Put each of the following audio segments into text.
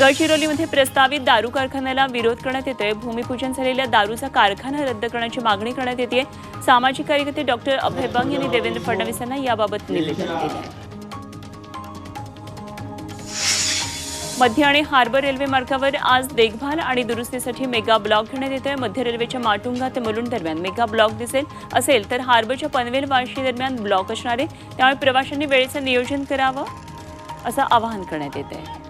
गडचिरोलीमध्ये प्रस्तावित दारू कारखान्याला विरोध करण्यात येतोय. भूमिपूजन झालेल्या दारूचा कारखाना रद्द करण्याची मागणी करण्यात येते सामाजिक कार्यकर्ते डॉक्टर अभय बंग यांनी देवेंद्र फडणवीस यांना याबाबत निवेदन दिले मध्य आणि हार्बर रेल्वे मार्गावर आज देखभाल आणि दुरुस्तीसाठी मेगा ब्लॉक घेण्यात येतोय. मध्य रेल्वेच्या माटुंगा ते मुलुंड दरम्यान मेगा ब्लॉक दिसेल असेल तर हार्बरच्या पनवेल वाशी दरम्यान ब्लॉक असणार आहे. त्यामुळे प्रवाशांनी वेळेचं नियोजन करावं असं आवाहन करण्यात येत आहे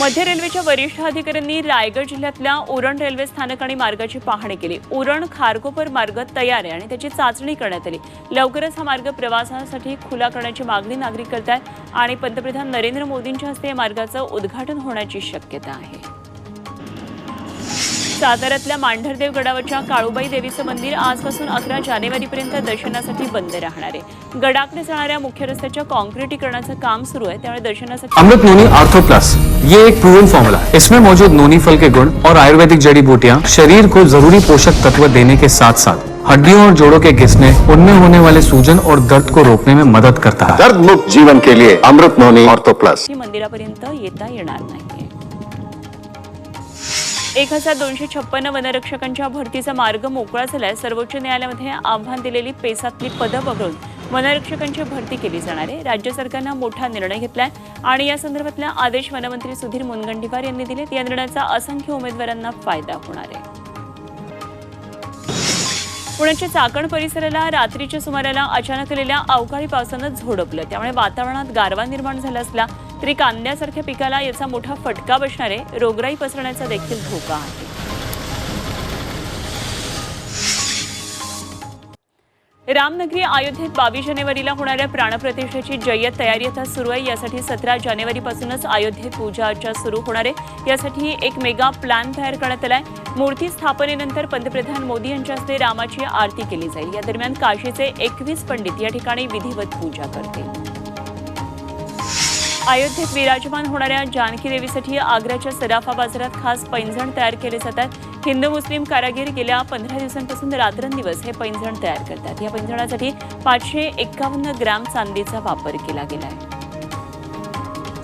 मध्य रेल्वेच्या वरिष्ठ अधिकाऱ्यांनी रायगड जिल्ह्यातल्या उरण रेल्वे स्थानक आणि मार्गाची पाहणी केली. उरण खारकोपर मार्ग तयार आहे आणि त्याची चाचणी करण्यात आली. लवकरच हा मार्ग प्रवासासाठी खुला करण्याची मागणी नागरिक करत आहेत आणि पंतप्रधान नरेंद्र मोदींच्या हस्ते या मार्गाचं उद्घाटन होण्याची शक्यता आहे. साताऱ्यातल्या मांढरदेव गडावरच्या काळूबाई देवीचं मंदिर आजपासून अकरा जानेवारीपर्यंत दर्शनासाठी बंद राहणार आहे. गडाकडे जाणाऱ्या मुख्य रस्त्याच्या कॉन्क्रिटीकरणाचं काम सुरू आहे. त्यामुळे दर्शनासाठी अमृत नोनी आर्थो प्लस. ये एक प्रूवन फॉर्मूला है। इसमें मौजूद नोनी फल के गुण और आयुर्वेदिक जड़ी बूटियाँ शरीर को जरूरी पोषक तत्व देने के साथ साथ हड्डियों और जोड़ों के घिसने उनमें होने वाले सूजन और दर्द को रोकने में मदद करता है। दर्द मुक्त जीवन के लिए अमृत नोनी ऑर्थो प्लस ही मंदिरापर्यंत येता येणार नाहीये। एक हजार दोनशे छप्पन्न वनरक्षकांच्या भरतीचा मार्ग मोकळा झालाय सर्वोच्च न्यायालयामध्ये आव्हान दिलेली पेसातली पदं वगळून वनरक्षकांची भरती केली जाणार आहे. राज्य सरकारनं मोठा निर्णय घेतलाय आणि या संदर्भातल्या आदेश वनमंत्री सुधीर मुनगंटीवार यांनी दिलेत. या निर्णयाचा असंख्य उमेदवारांना फायदा होणार आहे. पुण्याच्या चाकण परिसराला रात्रीच्या सुमाराला अचानक आलेल्या अवकाळी पावसानं झोडपलं. त्यामुळे वातावरणात गारवा निर्माण झाला असला तरी कांद्यासारख्या पिकाला याचा मोठा फटका बसणार आहे. रोगराई पसरण्याचा देखील धोका आहे. रामनगरी अयोध्येत बावीस जानेवारीला होणाऱ्या प्राणप्रतिष्ठेची जय्यत तयारी आता सुरू आहे. यासाठी सतरा जानेवारीपासूनच अयोध्येत पूजा अर्चा सुरू होणार आहे. यासाठी एक मेगा प्लॅन तयार करण्यात आलाय मूर्ती स्थापनेनंतर पंतप्रधान मोदी यांच्या हस्ते रामाची आरती केली जाईल. या दरम्यान काशीचे एकवीस पंडित या ठिकाणी विधिवत पूजा करतील. अयोध्येत विराजमान होणाऱ्या जानकी देवीसाठी आग्र्याच्या सराफा बाजारात खास पैंजण तयार केले जातात हिंदू मुस्लिम कारागीर गेल्या पंधरा दिवसांपासून रात्रंदिवस हे पैंजण तयार करतात. या पैंजणासाठी पाचशे एक्कावन्न ग्रॅम चांदीचा वापर केला गेला आहे.